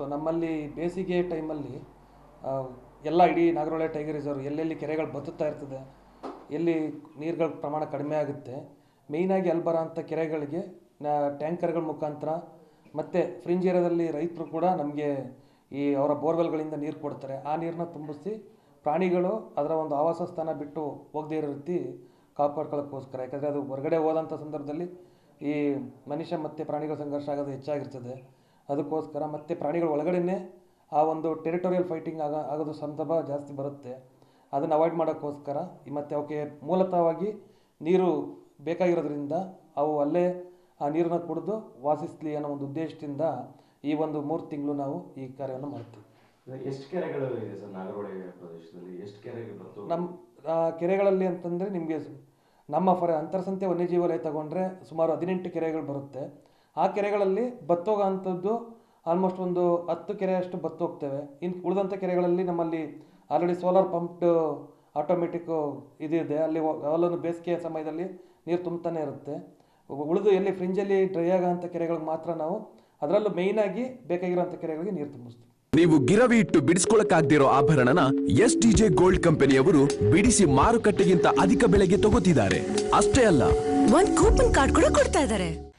So ನಮ್ಮಲ್ಲಿ ಬೇಸಿಗೆ ಟೈಮಲ್ಲಿ ಎಲ್ಲ ಇಡೀ ನಾಗರಹೊಳೆ ಟೈಗರ್ ರಿಸರ್ವ್ ಎಲ್ಲೆಲ್ಲಿ ಕೆರೆಗಳು ಬತ್ತುತ್ತಾ ಇರ್ತದೆ, ಎಲ್ಲಿ ನೀರುಗಳ ಪ್ರಮಾಣ ಕಡಿಮೆ ಆಗುತ್ತೆ ಮೇಯ್ನಾಗಿ ಅಲ್ಲಿ ಬರೋಂಥ ಕೆರೆಗಳಿಗೆ ಟ್ಯಾಂಕರ್ಗಳ ಮುಖಾಂತರ ಮತ್ತು ಫ್ರಿಂಜ್ ಏರಿಯಾದಲ್ಲಿ ರೈತರು ಕೂಡ ನಮಗೆ ಈ ಅವರ ಬೋರ್ವೆಲ್ಗಳಿಂದ ನೀರು ಕೊಡ್ತಾರೆ. ಆ ನೀರನ್ನ ತುಂಬಿಸಿ ಪ್ರಾಣಿಗಳು ಅದರ ಒಂದು ಆವಾಸ ಸ್ಥಾನ ಬಿಟ್ಟು ಹೋಗದೇ ಇರೋ ರೀತಿ ಕಾಪಾಡ್ಕೊಳ್ಳೋಕ್ಕೋಸ್ಕರ, ಯಾಕಂದರೆ ಅದು ಹೊರಗಡೆ ಹೋದಂಥ ಸಂದರ್ಭದಲ್ಲಿ ಈ ಮನುಷ್ಯ ಮತ್ತು ಪ್ರಾಣಿಗಳ ಸಂಘರ್ಷ ಆಗೋದು ಹೆಚ್ಚಾಗಿರ್ತದೆ. ಅದಕ್ಕೋಸ್ಕರ ಮತ್ತು ಪ್ರಾಣಿಗಳ ಒಳಗಡೆನೇ ಆ ಒಂದು ಟೆರಿಟೋರಿಯಲ್ ಫೈಟಿಂಗ್ ಆಗ ಆಗೋದು ಸಂದರ್ಭ ಜಾಸ್ತಿ ಬರುತ್ತೆ. ಅದನ್ನು ಅವಾಯ್ಡ್ ಮಾಡೋಕ್ಕೋಸ್ಕರ ಮತ್ತು ಅವಕ್ಕೆ ಮೂಲತಃವಾಗಿ ನೀರು ಬೇಕಾಗಿರೋದ್ರಿಂದ ಅವು ಅಲ್ಲೇ ಆ ನೀರನ್ನು ಕುಡಿದು ವಾಸಿಸ್ಲಿ ಅನ್ನೋ ಒಂದು ಉದ್ದೇಶದಿಂದ ಈ ಒಂದು ಮೂರು ತಿಂಗಳು ನಾವು ಈ ಕಾರ್ಯವನ್ನು ಮಾಡ್ತೀವಿ. ಎಷ್ಟು ಕೆರೆಗಳು ಇದೆ ಸರ್ ನಾಗರಹೊಳೆ ಪ್ರದೇಶದಲ್ಲಿ? ಎಷ್ಟು ಕೆರೆಗಳು ನಮ್ಮ ಕೆರೆಗಳಲ್ಲಿ ಅಂತಂದರೆ ನಿಮಗೆ ನಮ್ಮ ಫರ ಅಂತರ್ಸಂತೆ ವನ್ಯಜೀವಾಲಯ ತಗೊಂಡ್ರೆ ಸುಮಾರು ಹದಿನೆಂಟು ಕೆರೆಗಳು ಬರುತ್ತೆ. ಆ ಕೆರೆಗಳಲ್ಲಿ ಬತ್ತೋಗೋ ಅಂಥದ್ದು ಆಲ್ಮೋಸ್ಟ್ ಒಂದು ಹತ್ತು ಕೆರೆಯಷ್ಟು ಬತ್ತೋಗ್ತೇವೆ. ಇನ್ನು ಉಳಿದಂಥ ಕೆರೆಗಳಲ್ಲಿ ನಮ್ಮಲ್ಲಿ ಆಲ್ರೆಡಿ ಸೋಲಾರ್ ಪಂಪ್ಡ್ ಆಟೋಮೆಟಿಕ್ಕು ಇದಿದೆ ಅಲ್ಲಿ ಅಲ್ಲೊಂದು ಬೇಸಿಗೆಯ ಸಮಯದಲ್ಲಿ ನೀರು ತುಂಬ್ತಾನೆ ಇರುತ್ತೆ. ಉಳಿದು ಎಲ್ಲಿ ಫ್ರಿಂಜಲ್ಲಿ ಡ್ರೈ ಆಗೋಂಥ ಕೆರೆಗಳಿಗೆ ಮಾತ್ರ ನಾವು ಅದರಲ್ಲೂ ಮೇಯ್ನಾಗಿ ಬೇಕಾಗಿರುವಂಥ ಕೆರೆಗಳಿಗೆ ನೀರು ತುಂಬಿಸ್ತೀವಿ. ನೀವು ಗಿರವಿ ಇಟ್ಟು ಬಿಡಿಸ್ಕೊಳಕ್ಕಾಗ್ದಿರೋ ಆಭರಣನ ಎಸ್ ಟಿ ಜೆ ಗೋಲ್ಡ್ ಕಂಪನಿಯವರು ಬಿಡಿಸಿ ಮಾರುಕಟ್ಟೆಗಿಂತ ಅಧಿಕ ಬೆಲೆಗೆ ತಗೋತಿದ್ದಾರೆ. ಅಷ್ಟೇ ಅಲ್ಲ. ಒಂದು ಕೂಪನ್ ಕಾರ್ಡ್ ಕೂಡ ಕೊಡ್ತಾ ಇದಾರೆ